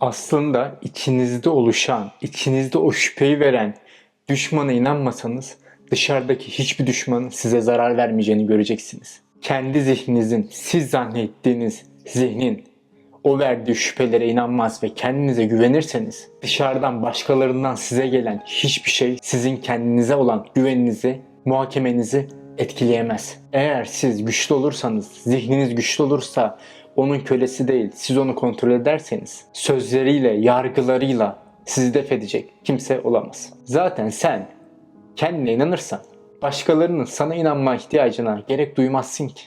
Aslında içinizde oluşan, içinizde o şüpheyi veren düşmana inanmasanız dışarıdaki hiçbir düşmanın size zarar vermeyeceğini göreceksiniz. Kendi zihninizin, siz zannettiğiniz zihnin o verdiği şüphelere inanmaz ve kendinize güvenirseniz dışarıdan başkalarından size gelen hiçbir şey sizin kendinize olan güveninizi, muhakemenizi etkileyemez. Eğer siz güçlü olursanız, zihniniz güçlü olursa onun kölesi değil, siz onu kontrol ederseniz sözleriyle, yargılarıyla sizi def edecek kimse olamaz. Zaten sen kendine inanırsan başkalarının sana inanma ihtiyacına gerek duymazsın ki.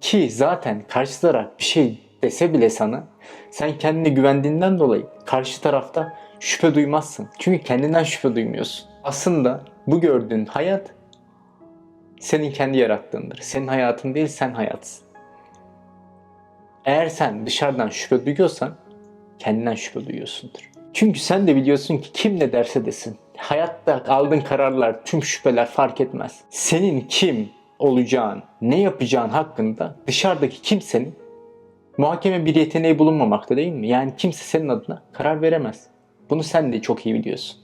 Ki zaten karşı taraf bir şey dese bile sana sen kendine güvendiğinden dolayı karşı tarafta şüphe duymazsın. Çünkü kendinden şüphe duymuyorsun. Aslında bu gördüğün hayat senin kendi yarattığındır. Senin hayatın değil sen hayatsın. Eğer sen dışarıdan şüphe duyuyorsan kendinden şüphe duyuyorsundur. Çünkü sen de biliyorsun ki kim ne derse desin. Hayatta aldığın kararlar, tüm şüpheler fark etmez. Senin kim olacağın, ne yapacağın hakkında dışarıdaki kimsenin muhakeme bir yeteneği bulunmamakta değil mi? Yani kimse senin adına karar veremez. Bunu sen de çok iyi biliyorsun.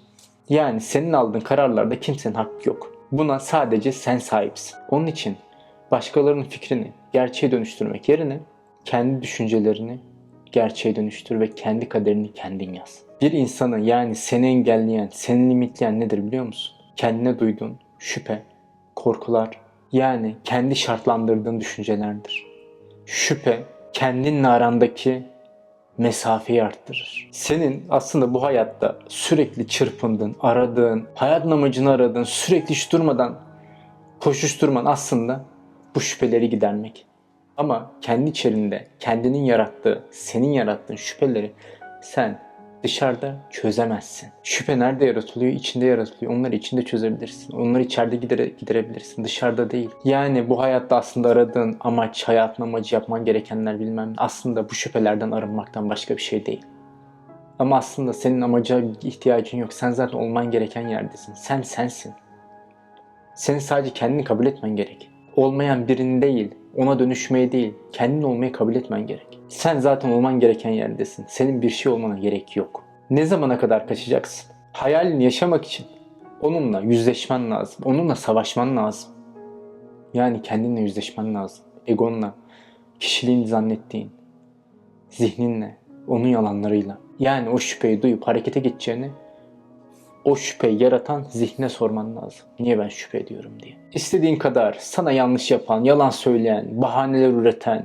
Yani senin aldığın kararlarda kimsenin hakkı yok. Buna sadece sen sahipsin. Onun için başkalarının fikrini gerçeğe dönüştürmek yerine kendi düşüncelerini gerçeğe dönüştür ve kendi kaderini kendin yaz. Bir insanı yani seni engelleyen, seni limitleyen nedir biliyor musun? Kendine duyduğun şüphe, korkular yani kendi şartlandırdığın düşüncelerdir. Şüphe kendinle arandaki mesafeyi arttırır. Senin aslında bu hayatta sürekli çırpındığın, aradığın, hayat amacını aradığın, sürekli hiç durmadan koşuşturman aslında bu şüpheleri gidermek. Ama kendi içerisinde kendinin yarattığı, senin yarattığın şüpheleri sen dışarıda çözemezsin. Şüphe nerede yaratılıyor? İçinde yaratılıyor. Onları içinde çözebilirsin. Onları içeride gidere, giderebilirsin. Dışarıda değil. Yani bu hayatta aslında aradığın amaç, hayatın amacı yapman gerekenler bilmem. Aslında bu şüphelerden arınmaktan başka bir şey değil. Ama aslında senin amaca ihtiyacın yok. Sen zaten olman gereken yerdesin. Sen sensin. Senin sadece kendini kabul etmen gerek. Olmayan birini değil, ona dönüşmeye değil, kendin olmayı kabul etmen gerek. Sen zaten olman gereken yerdesin. Senin bir şey olmana gerek yok. Ne zamana kadar kaçacaksın? Hayalini yaşamak için onunla yüzleşmen lazım. Onunla savaşman lazım. Yani kendinle yüzleşmen lazım. Egonla, kişiliğini zannettiğin, zihninle, onun yalanlarıyla. Yani o şüpheyi duyup harekete geçeceğini o şüpheyi yaratan zihne sorman lazım. Niye ben şüphe ediyorum diye. İstediğin kadar sana yanlış yapan, yalan söyleyen, bahaneler üreten,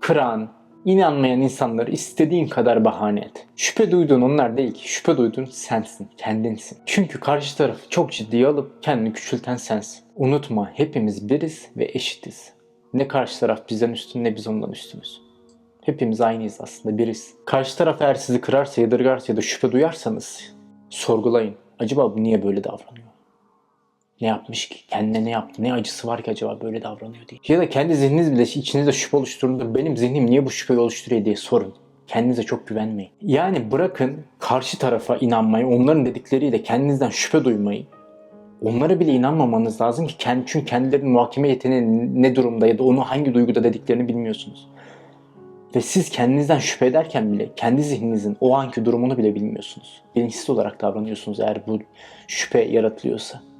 kıran, inanmayan insanları istediğin kadar bahane et. Şüphe duyduğun onlar değil ki. Şüphe duyduğun sensin, kendinsin. Çünkü karşı tarafı çok ciddiye alıp kendini küçülten sensin. Unutma hepimiz biriz ve eşitiz. Ne karşı taraf bizden üstün ne biz ondan üstünüz. Hepimiz aynıyız aslında biriz. Karşı taraf eğer sizi kırarsa, yadırgarsa ya da şüphe duyarsanız sorgulayın. Acaba bu niye böyle davranıyor? Ne yapmış ki? Kendine ne yaptı? Ne acısı var ki acaba böyle davranıyor diye. Ya da kendi zihniniz bile içinizde şüphe oluşturduğunda benim zihnim niye bu şüpheyi oluşturuyor diye sorun. Kendinize çok güvenmeyin. Yani bırakın karşı tarafa inanmayı, onların dedikleriyle kendinizden şüphe duymayı. Onlara bile inanmamanız lazım ki kendi, çünkü kendilerinin muhakeme yeteneği ne durumda ya da onu hangi duyguda dediklerini bilmiyorsunuz. Ve siz kendinizden şüphe ederken bile kendi zihninizin o anki durumunu bile bilmiyorsunuz. Bilinçsiz olarak davranıyorsunuz eğer bu şüphe yaratılıyorsa.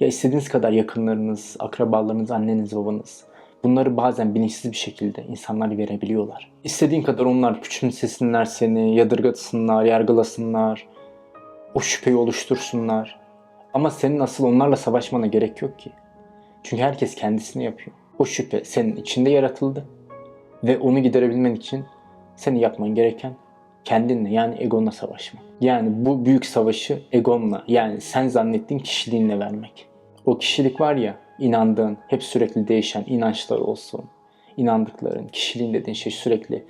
Ya istediğiniz kadar yakınlarınız, akrabalarınız, anneniz, babanız bunları bazen bilinçsiz bir şekilde insanlar verebiliyorlar. İstediğin kadar onlar küçümsesinler seni, yadırgatsınlar, yargılasınlar, o şüpheyi oluştursunlar. Ama senin asıl onlarla savaşmana gerek yok ki. Çünkü herkes kendisini yapıyor. O şüphe senin içinde yaratıldı ve onu giderebilmen için senin yapman gereken kendinle yani egonla savaşmak. Yani bu büyük savaşı egonla yani sen zannettiğin kişiliğinle vermek. O kişilik var ya inandığın hep sürekli değişen inançlar olsun. inandıkların, kişiliğin dediğin şey sürekli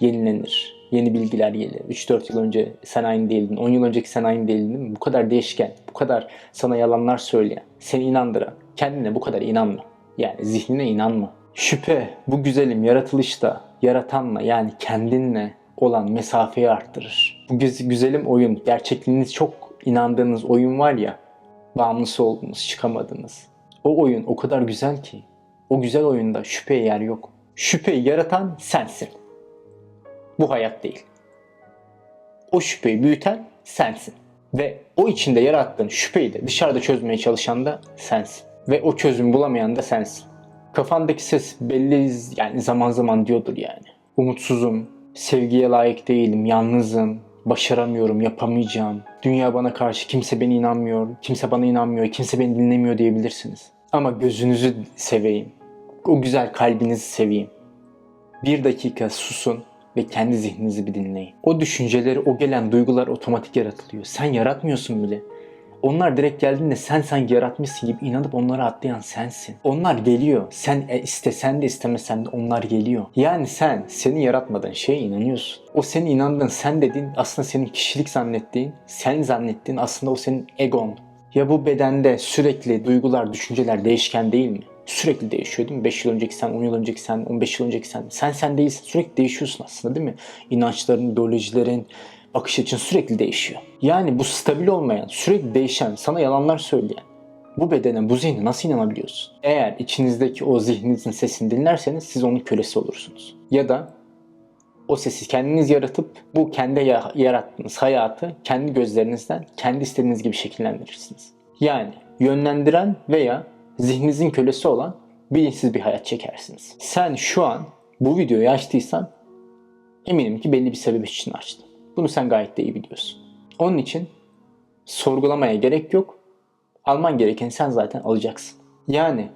yenilenir. Yeni bilgiler gelir. 3-4 yıl önce sen aynı değildin. 10 yıl önceki sen aynı değildin? Bu kadar değişken, bu kadar sana yalanlar söyleyen, seni inandıran, kendine bu kadar inanma. Yani zihnine inanma. Şüphe bu güzelim yaratılışta yaratanla yani kendinle olan mesafeyi arttırır. Bu güz- güzelim oyun, gerçekliğiniz çok inandığınız oyun var ya, bağımlısı oldunuz, çıkamadınız. O oyun o kadar güzel ki, o güzel oyunda şüpheye yer yok. Şüpheyi yaratan sensin. Bu hayat değil. o şüpheyi büyüten sensin. Ve o içinde yarattığın şüpheyi de dışarıda çözmeye çalışan da sensin. Ve o çözüm bulamayan da sensin. Kafandaki ses belli yani zaman zaman diyordur yani. Umutsuzum, sevgiye layık değilim, yalnızım, başaramıyorum, yapamayacağım. Dünya bana karşı kimse beni inanmıyor, kimse bana inanmıyor, kimse beni dinlemiyor diyebilirsiniz. Ama gözünüzü seveyim. O güzel kalbinizi seveyim. Bir dakika susun ve kendi zihninizi bir dinleyin. O düşünceleri, o gelen duygular otomatik yaratılıyor. Sen yaratmıyorsun bile. Onlar direkt geldiğinde sen sanki yaratmışsın gibi inanıp onlara atlayan sensin. Onlar geliyor. Sen e, istesen de istemesen de onlar geliyor. Yani sen seni yaratmadığın şeye inanıyorsun. O senin inandığın sen dediğin aslında senin kişilik zannettiğin, sen zannettiğin aslında o senin egon. Ya bu bedende sürekli duygular, düşünceler değişken değil mi? Sürekli değişiyor değil mi? 5 yıl önceki sen, 10 yıl önceki sen, 15 yıl önceki sen. Sen sen değilsin. Sürekli değişiyorsun aslında değil mi? İnançların, ideolojilerin, bakış açın sürekli değişiyor. Yani bu stabil olmayan, sürekli değişen, sana yalanlar söyleyen bu bedene, bu zihne nasıl inanabiliyorsun? Eğer içinizdeki o zihninizin sesini dinlerseniz siz onun kölesi olursunuz. Ya da o sesi kendiniz yaratıp bu kendi ya- yarattığınız hayatı kendi gözlerinizden kendi istediğiniz gibi şekillendirirsiniz. Yani yönlendiren veya zihninizin kölesi olan bilinçsiz bir hayat çekersiniz. Sen şu an bu videoyu açtıysan eminim ki belli bir sebep için açtın. Bunu sen gayet de iyi biliyorsun. Onun için sorgulamaya gerek yok. Alman gereken sen zaten alacaksın. Yani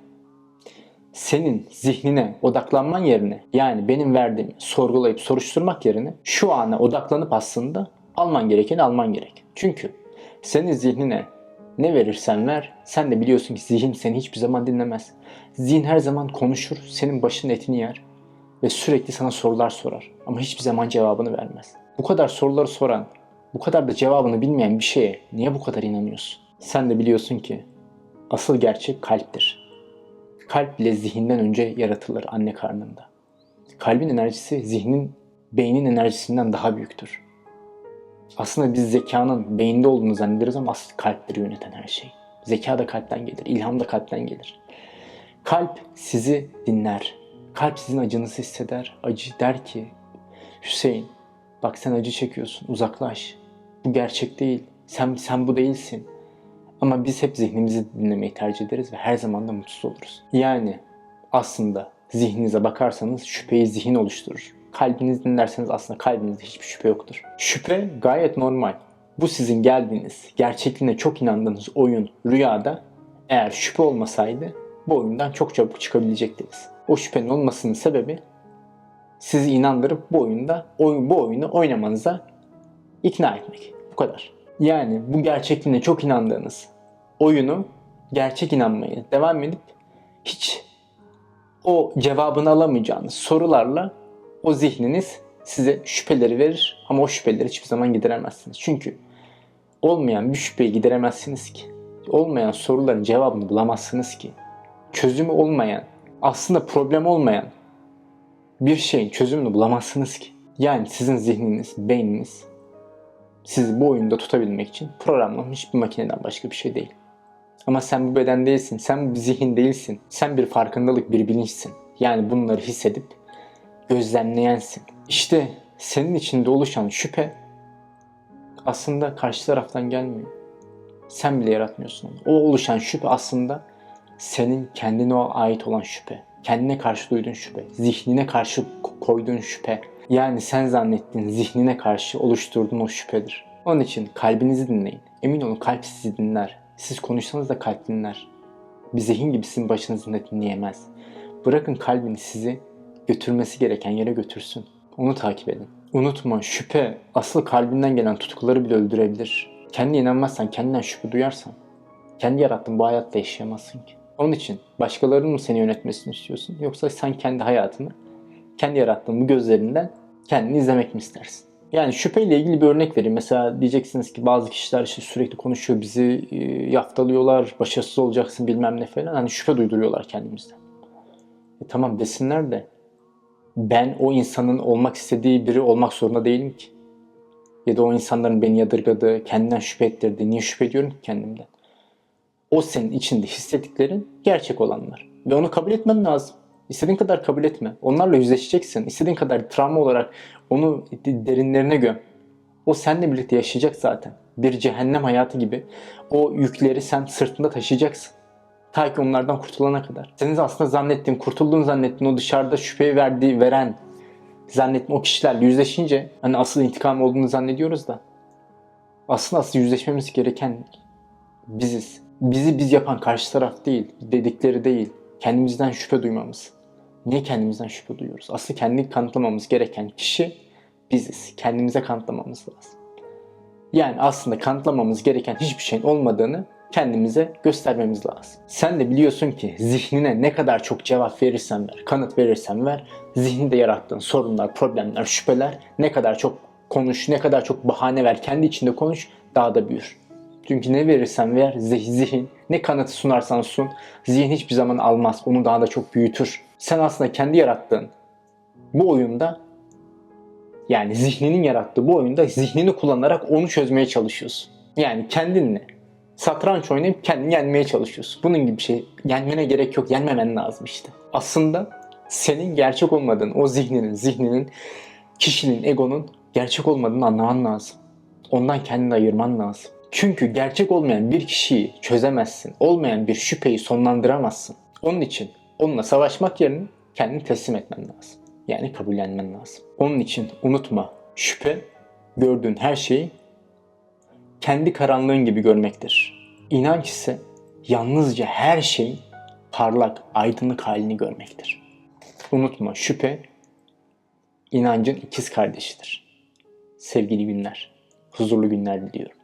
senin zihnine odaklanman yerine yani benim verdiğimi sorgulayıp soruşturmak yerine şu ana odaklanıp aslında alman gerekeni alman gerek. Çünkü senin zihnine ne verirsen ver sen de biliyorsun ki zihin seni hiçbir zaman dinlemez. Zihin her zaman konuşur, senin başının etini yer ve sürekli sana sorular sorar ama hiçbir zaman cevabını vermez. Bu kadar soruları soran, bu kadar da cevabını bilmeyen bir şeye niye bu kadar inanıyorsun? Sen de biliyorsun ki asıl gerçek kalptir. Kalp bile zihinden önce yaratılır anne karnında. Kalbin enerjisi zihnin, beynin enerjisinden daha büyüktür. Aslında biz zekanın beyinde olduğunu zannederiz ama asıl kalptir yöneten her şey. Zeka da kalpten gelir, ilham da kalpten gelir. Kalp sizi dinler. Kalp sizin acınızı hisseder. Acı der ki Hüseyin bak sen acı çekiyorsun uzaklaş. Bu gerçek değil. Sen, sen bu değilsin. Ama biz hep zihnimizi dinlemeyi tercih ederiz ve her zaman da mutsuz oluruz. Yani aslında zihninize bakarsanız şüpheyi zihin oluşturur. Kalbinizi dinlerseniz aslında kalbinizde hiçbir şüphe yoktur. Şüphe gayet normal. Bu sizin geldiğiniz, gerçekliğine çok inandığınız oyun, rüyada eğer şüphe olmasaydı bu oyundan çok çabuk çıkabilecektiniz. O şüphenin olmasının sebebi sizi inandırıp bu oyunda oyun, bu oyunu oynamanıza ikna etmek. Bu kadar. Yani bu gerçekliğine çok inandığınız oyunu gerçek inanmaya devam edip hiç o cevabını alamayacağınız sorularla o zihniniz size şüpheleri verir ama o şüpheleri hiçbir zaman gideremezsiniz. Çünkü olmayan bir şüpheyi gideremezsiniz ki. Olmayan soruların cevabını bulamazsınız ki. Çözümü olmayan, aslında problem olmayan bir şeyin çözümünü bulamazsınız ki. Yani sizin zihniniz, beyniniz sizi bu oyunda tutabilmek için programlanmış bir makineden başka bir şey değil. Ama sen bu beden değilsin, sen bir zihin değilsin. Sen bir farkındalık, bir bilinçsin. Yani bunları hissedip gözlemleyensin. İşte senin içinde oluşan şüphe aslında karşı taraftan gelmiyor. Sen bile yaratmıyorsun onu. O oluşan şüphe aslında senin kendine ait olan şüphe. Kendine karşı duyduğun şüphe. Zihnine karşı ko- koyduğun şüphe. Yani sen zannettiğin zihnine karşı oluşturduğun o şüphedir. Onun için kalbinizi dinleyin. Emin olun kalp sizi dinler. Siz konuşsanız da kalp dinler. Bir zihin gibi sizin başınızı da dinleyemez. Bırakın kalbini sizi götürmesi gereken yere götürsün. Onu takip edin. Unutma şüphe asıl kalbinden gelen tutkuları bile öldürebilir. Kendi inanmazsan, kendinden şüphe duyarsan kendi yarattığın bu hayatta yaşayamazsın ki. Onun için başkalarının mı seni yönetmesini istiyorsun yoksa sen kendi hayatını kendi yarattığın bu gözlerinden kendini izlemek mi istersin? Yani şüpheyle ilgili bir örnek vereyim. Mesela diyeceksiniz ki bazı kişiler işte sürekli konuşuyor, bizi e, yaftalıyorlar, başarısız olacaksın bilmem ne falan. Hani şüphe duyduruyorlar kendimizden. E tamam desinler de ben o insanın olmak istediği biri olmak zorunda değilim ki. Ya da o insanların beni yadırgadığı, kendinden şüphe ettirdiği, niye şüphe ediyorum ki kendimden? O senin içinde hissettiklerin gerçek olanlar. Ve onu kabul etmen lazım. İstediğin kadar kabul etme. Onlarla yüzleşeceksin. İstediğin kadar travma olarak onu derinlerine göm. O seninle birlikte yaşayacak zaten. Bir cehennem hayatı gibi. O yükleri sen sırtında taşıyacaksın. Ta ki onlardan kurtulana kadar. Senin aslında zannettiğin, kurtulduğunu zannettiğin o dışarıda şüpheyi verdiği, veren zannettiğin o kişilerle yüzleşince hani asıl intikam olduğunu zannediyoruz da aslında asıl yüzleşmemiz gereken biziz. Bizi biz yapan karşı taraf değil, dedikleri değil. Kendimizden şüphe duymamız. Niye kendimizden şüphe duyuyoruz? Asıl kendini kanıtlamamız gereken kişi biziz. Kendimize kanıtlamamız lazım. Yani aslında kanıtlamamız gereken hiçbir şeyin olmadığını kendimize göstermemiz lazım. Sen de biliyorsun ki zihnine ne kadar çok cevap verirsen ver, kanıt verirsen ver, zihninde yarattığın sorunlar, problemler, şüpheler ne kadar çok konuş, ne kadar çok bahane ver, kendi içinde konuş, daha da büyür. Çünkü ne verirsen ver, zih- zihin, ne kanıtı sunarsan sun, zihin hiçbir zaman almaz, onu daha da çok büyütür. Sen aslında kendi yarattığın bu oyunda yani zihninin yarattığı bu oyunda zihnini kullanarak onu çözmeye çalışıyorsun. Yani kendinle satranç oynayıp kendini yenmeye çalışıyorsun. Bunun gibi bir şey. Yenmene gerek yok. Yenmemen lazım işte. Aslında senin gerçek olmadığın, o zihninin, zihninin, kişinin, egonun gerçek olmadığını anlaman lazım. Ondan kendini ayırman lazım. Çünkü gerçek olmayan bir kişiyi çözemezsin. Olmayan bir şüpheyi sonlandıramazsın. Onun için onunla savaşmak yerine kendini teslim etmen lazım. Yani kabullenmen lazım. Onun için unutma şüphe gördüğün her şeyi kendi karanlığın gibi görmektir. İnanç ise yalnızca her şeyin parlak, aydınlık halini görmektir. Unutma şüphe inancın ikiz kardeşidir. Sevgili günler, huzurlu günler diliyorum.